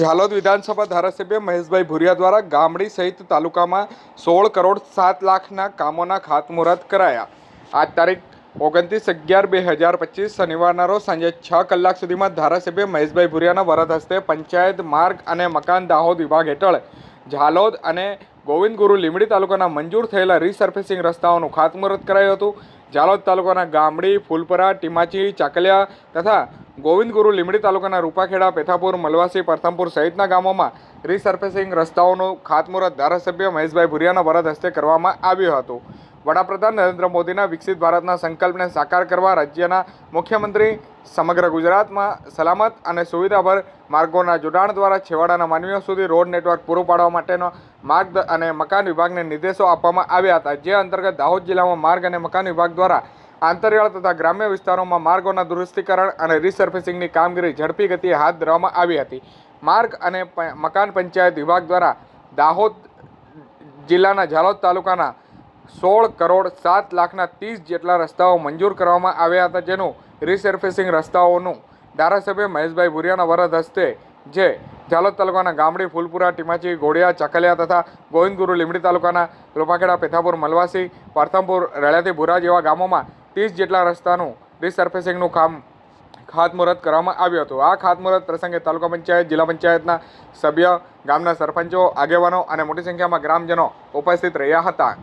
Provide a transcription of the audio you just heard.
ઝાલોદ વિધાનસભા ધારાસભ્ય મહેશભાઈ ભુરિયા દ્વારા ગામડી સહિત તાલુકામાં સોળ કરોડ સાત લાખના કામોના ખાતમુહૂર્ત કરાયા. આજ તારીખ ઓગણત્રીસ અગિયાર બે હજાર પચીસ શનિવારના રોજ સાંજે છ કલાક સુધીમાં ધારાસભ્ય મહેશભાઈ ભુરિયાના વરદ હસ્તે પંચાયત માર્ગ અને મકાન દાહોદ વિભાગ હેઠળ ઝાલોદ અને ગોવિંદ લીમડી તાલુકાના મંજૂર થયેલા રીસર્ફેસિંગ રસ્તાઓનું ખાતમુહૂર્ત કરાયું હતું. ઝાલોદ તાલુકાના ગામડી, ફૂલપરા, ટીમાચી, ચાકલિયા તથા ગોવિંદ ગુરુ લીમડી તાલુકાના રૂપાખેડા, પેથાપુર, મલવાસી, પ્રથમપુર સહિતના ગામોમાં રીસર્ફેસિંગ રસ્તાઓનું ખાતમુહૂર્ત ધારાસભ્ય મહેશભાઈ ભુરિયાના વરદ હસ્તે કરવામાં આવ્યું હતું. વડાપ્રધાન નરેન્દ્ર મોદીના વિકસિત ભારતના સંકલ્પને સાકાર કરવા રાજ્યના મુખ્યમંત્રી સમગ્ર ગુજરાતમાં સલામત અને સુવિધાભર માર્ગોના જોડાણ દ્વારા છેવાડાના માનવીઓ સુધી રોડ નેટવર્ક પૂરું પાડવા માટેનો માર્ગ અને મકાન વિભાગને નિર્દેશો આપવામાં આવ્યા હતા. જે અંતર્ગત દાહોદ જિલ્લામાં માર્ગ અને મકાન વિભાગ દ્વારા આંતરિયાળ તથા ગ્રામ્ય વિસ્તારોમાં માર્ગોના દુરસ્તીકરણ અને રીસર્ફેસિંગની કામગીરી ઝડપી ગતિએ હાથ ધરવામાં આવી હતી. માર્ગ અને મકાન પંચાયત વિભાગ દ્વારા દાહોદ જિલ્લાના ઝાલોદ તાલુકાના સોળ કરોડ સાત લાખના ત્રીસ જેટલા રસ્તાઓ મંજૂર કરવામાં આવ્યા હતા, જેનું રીસર્ફેસિંગ રસ્તાઓનું ધારાસભ્ય મહેશભાઈ ભુરિયાના વરદ હસ્તે, જે ઝાલોદ તાલુકાના ગામડી, ફૂલપુરા, ટીમાચી, ઘોડિયા, ચકલિયા તથા ગોવિંદગુરુ લીમડી તાલુકાના રૂપાખેડા પેથાપુર, મલવાસી, પ્રથમપુર, રળિયાથી ભુરા જેવા ગામોમાં ત્રીસ જેટલા રસ્તાનું રિસર્ફેસિંગનું કામ ખાતમુહૂર્ત કરવામાં આવ્યું હતું. આ ખાતમુહૂર્ત પ્રસંગે તાલુકા પંચાયત, જિલ્લા પંચાયતના સભ્ય, ગામના સરપંચો, આગેવાનો અને મોટી સંખ્યામાં ગ્રામજનો ઉપસ્થિત રહ્યા હતા.